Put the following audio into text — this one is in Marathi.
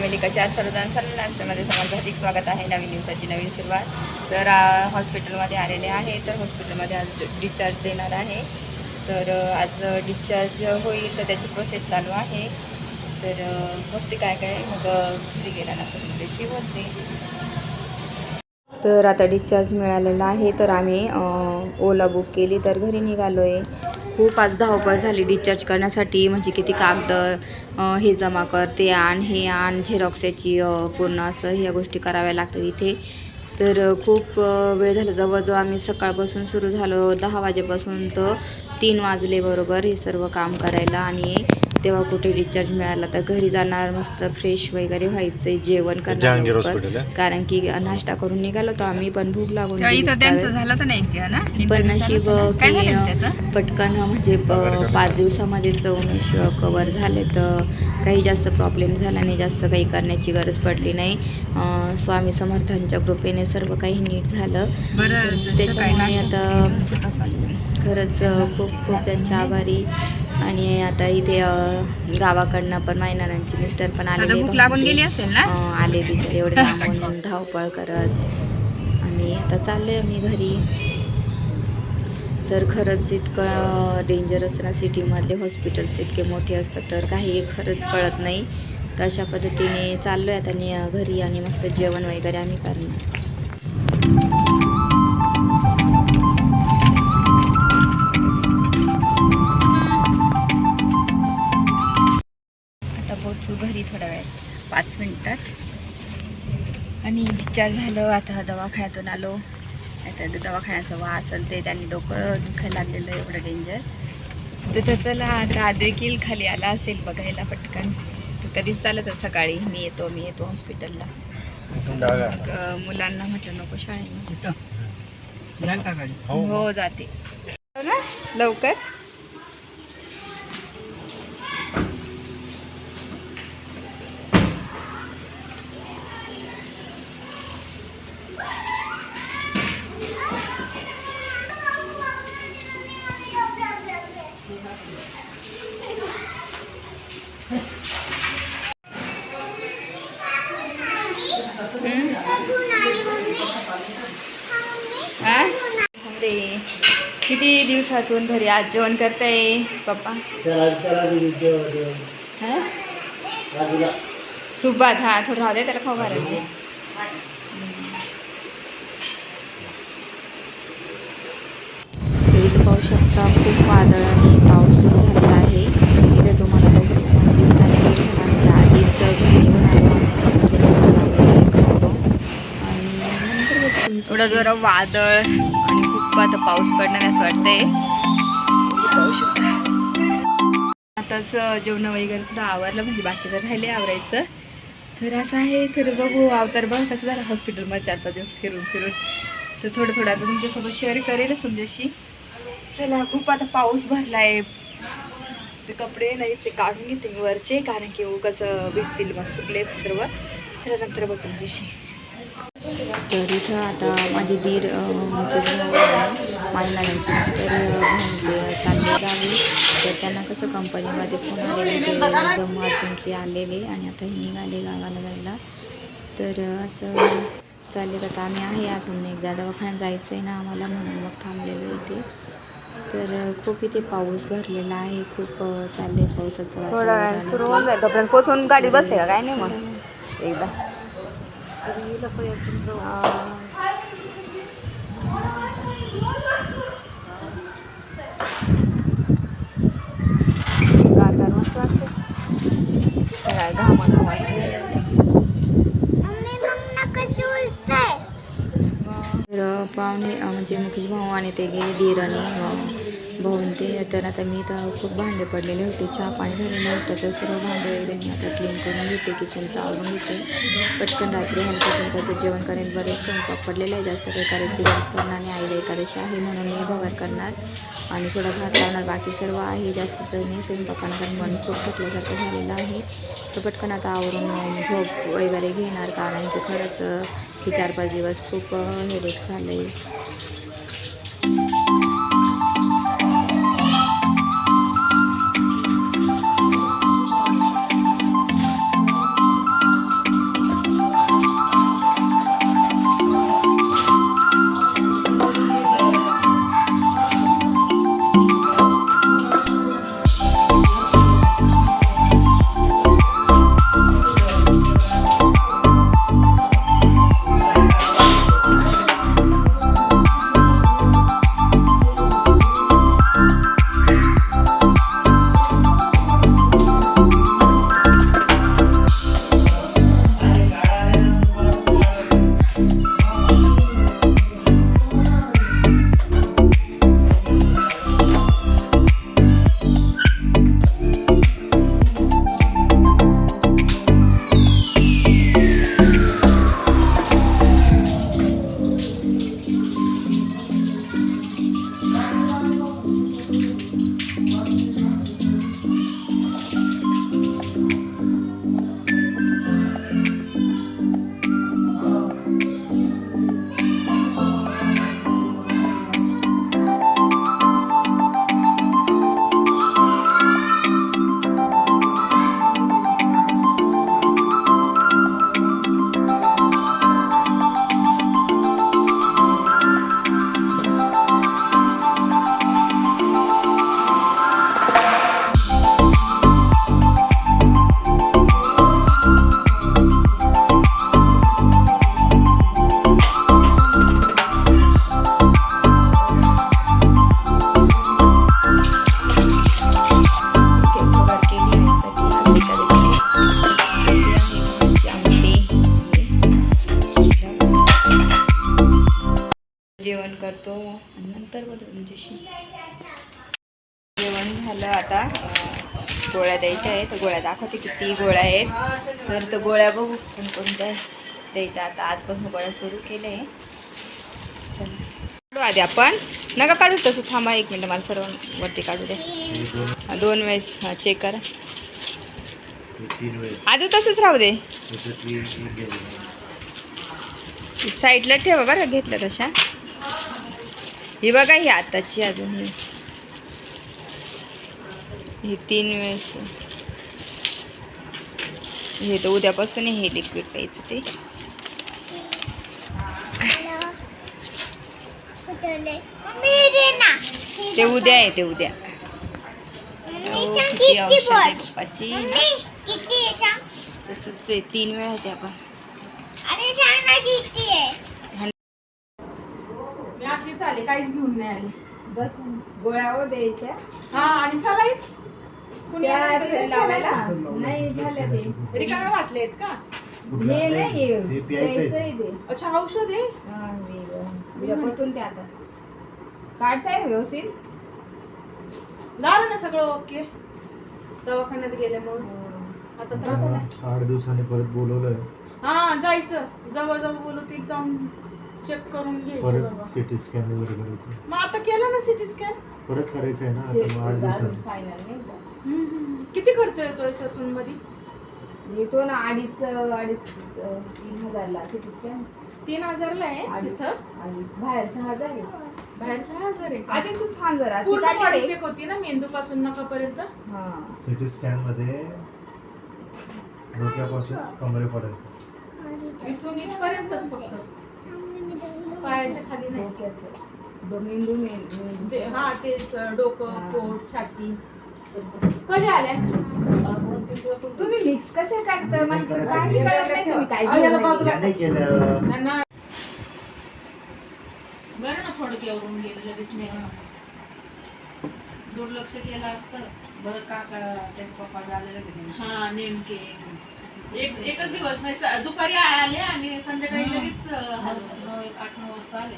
सकाळच्या आज सर्वजण चाललेलं नाश्त्यामध्ये समाज हार्दिक स्वागत आहे. नवीन दिवसाची नवीन सुरुवात. तर हॉस्पिटलमध्ये आलेले आहे. तर हॉस्पिटलमध्ये आज डिस्चार्ज देणार आहे. तर आज डिस्चार्ज होईल तर त्याची प्रोसेस चालू आहे. तर बघते काय काय मग घरी गेल्यानंतर तुमच्याशी बोलते. तर आता डिस्चार्ज मिळालेला आहे. तर आम्ही ओला बुक केली. तर घरी निघालो आहे खूप आज धावपळ झाली डिस्चार्ज करण्यासाठी. म्हणजे किती कागद हे जमा कर ते आण हे आण झेरॉक्स याची पूर्ण असं ह्या गोष्टी कराव्या लागतात इथे. तर खूप वेळ झाला. जवळजवळ आम्ही सकाळपासून सुरू झालो. दहा वाजेपासून तर तीन वाजले बरोबर हे सर्व काम करायला आणि तेव्हा कुठे डिस्चार्ज मिळाला तर घरी जाणार मस्त फ्रेश वगैरे व्हायचं जेवण करणार जहांगीर लवकर. हॉस्पिटल आहे. कारण की नाश्ता करून निघालो होतो आम्ही पण भूक लागून तेव्हा गेली. इथं त्यांचं. झालं तर नाही का ना? पण Interview नशीब झाला होता ना? काय की झालं त्याचं? पटकन म्हणजे प- पाच दिवसामध्ये उमेश कवर झाले तर काही जास्त प्रॉब्लेम झाला नाही जास्त काही करण्याची गरज पडली नाही. अं, स्वामी समर्थांच्या कृपेने सर्व काही नीट झालं. बरं तर त्याच्यामुळे आता खरंच खूप खूप त्यांच्या आभारी. आणि आता इथे गावाकडनं पण मायनानांचे मिस्टर पण लागून. गेली असेल ना? अ, आले बिचारे एवढे लांबून धावपळ करत. आणि आता चाललोय आम्ही घरी. तर खरंच इतकं डेंजर असतं ना सिटीमधले हॉस्पिटल्स इतके मोठे असतात तर काही खरंच कळत नाही. तर अशा पद्धतीने चाललो आहे आता घरी आणि मस्त जेवण वगैरे आम्ही करणार. थोड्या वेळात पाच मिनिटात. आणि डिस्चार्ज झालं आता दवाखान्यातून आलो. आता दवाखान्याचा वास असेल ते त्यांनी डोकं दुखायला लागलेलं आहे एवढं डेंजर तर तर चला आता आद्विकील खाली आला असेल बघायला पटकन. तर कधीच चालत सकाळी. मी येतो मी येतो हॉस्पिटलला मुलांना म्हटलं नको शाळेमध्ये हो. हो जाते. ना लवकर. किती दिवसातून घरी आज जेवण करताय पप्पा? हा? सुभात हा थोडं राहू दे त्याला खाऊ घालायला. तर इथं पाहू शकता खूप वादळ आणि पाऊस सुरू झालेला आहे. इथे तुम्हाला व्हिडिओमध्ये दिसणार नाही आधीच घरी निघून आलो थोडंसं आणि नंतर. एवढं जोर वादळ खूप आता पाऊस पडणार असं वाटतंय. पाहू शकता आताच जेवण वगैरे सुद्धा आवरलं म्हणजे बाकीचं राहिले आवरायचं. तर असं आहे तर बघू अवतार बघ कसं झालं हॉस्पिटलमध्ये चार पाच दिवस फिरून फिरून. तर थोडं थोडं आता तुमच्यासोबत शेअर करेलच तुमच्याशी. चला खूप आता पाऊस भरला आहे ते कपडे नाही ते काढून घेते मी वरचे कारण की उगाच भिजतील मग सुकले सर्व. चला नंतर बघ तुमच्याशी. तर इथं आता माझे दीर मायनानांची मिस्टर ते चालले गावी. तर त्यांना कसं कंपनीमध्ये फोन आलेले ते एकदम अर्जंटली आलेले आणि आता हे निघाले गावाला जायला. तर असं चालले आता आम्ही आहे. अजून एकदा दवाखान्यात जायचं आहे ना आम्हाला म्हणून मग थांबलेलो इथे. तर खूप इथे पाऊस भरलेला आहे. खूप चालले पावसाचं वातावरण गाडीत बसते का? काय नाही मग. एकदा. गार गार मस्त वाटते काय घामा घामा तर पाहुणे अं, म्हणजे मुकेश भाऊ आणि ते गेले दीर आणि अं, भाऊन ते तर आता मी तर खूप भांडे पडलेले होते. चहा पाणी झालेलं होतं तर सर्व भांडे वगैरे मी आता क्लीन करून घेते. किचनचं आवरून घेते. पटकन रात्री हलकं फुलकाचं जेवण करेन. बरेच स्वयंपाक पडलेलं आहे जास्त काही करायची गरज पडणार नाही. आईला एकादशी आहे म्हणून मी भगर करणार आणि थोडा भात लावणार. बाकी सर्व आहे. जास्तचं मी स्वयंपाकांना कारण मन खूप थकल्यासारखं झालेलं आहे तर पटकन आता आवरून झोप वगैरे घेणार. कारण की खरंच अं, हे चार पाच दिवस खूप हेडेक झालं आहे थोडीशी जेवण झालं आता. गोळ्या द्यायच्या आहेत. गोळ्या दाखवते किती गोळ्या आहेत. तर तर गोळ्या बघू पण कोणत्या द्यायच्या. आता आजपासून गोळ्या सुरू केल्या आहे चला. काढू आधी आपण. नका काढू तसं. थांबा एक मिनटं. मला सर्व वरती काढू दे. दोन वेळेस. हां चेक करा. आधी तसंच राहू दे. साईडला ठेवा बरं. घेतलं घेतल्या तशा. ही बघा ही आताची अजून ही. तीन वेळेस हे तर उद्यापासून हे लिक्विड प्यायचं ते. ते उद्या आहे ते उद्या. औषध पप्पाची तसंच तीन वेळा आहे ते आपण. आले काहीच घेऊन नाही आले. बस गोळ्या हो द्यायच्या. हा आणि सलाईन कुणी त्या आलं घरी लावायला? नाही झाल्या ते. रिकामे वाटलेत का? हे नाही हे प्यायचंय. प्यायचंय ते. अच्छा औषध आहे? हा, वेगळं. उद्यापासून ते आता. काढताय ना व्यवस्थित? झालं ना सगळं ओके. दवाखान्यात आता त्रास नाही आता आठ दिवसांनी परत बोलवलंय. हा जायचं. जवळ जवळ बोलू ते जाऊन चेक करून घ्यायचं परत बाबा. सिटी स्कॅन वगैरे करायचं. मग आता केलं ना सिटी स्कॅन परत करायचं आहे ना आता मग आठ दिवसांनी फायनल नाही का? किती खर्च येतोय ससून मध्ये येतो ना अडीच अडीच अं, तीन हजारला किती स्कॅन तीन हजारला आहे अडीच तिथं अडीच बाहेर सहा हजार आहे. बाहेर सहा हजार आहे. का? आधी तू थांब जरा ती पूर्ण का? चेक होती ना मेंदू पासून नकापर्यंत हा. सिटी स्कॅनमध्ये डोक्यापासून कमरेपर्यंत. इथून इथपर्यंतच फक्त. पायाच्या खाली नाही. मेंदू मेंदू हा तेच डोकं. पोट छाती. कधी आल्या? तुम्ही मिक्स कसे करता? काय बरं ना थोडं केवरून गेलं लगेच नाही दुर्लक्ष केलं असतं. बरं काका त्याचे पप्पा आलेले होते हा नेमके. एक एकच दिवस म्हणजे दुपारी आले आणि संध्याकाळी लगेच आठ नऊ वाजता आले.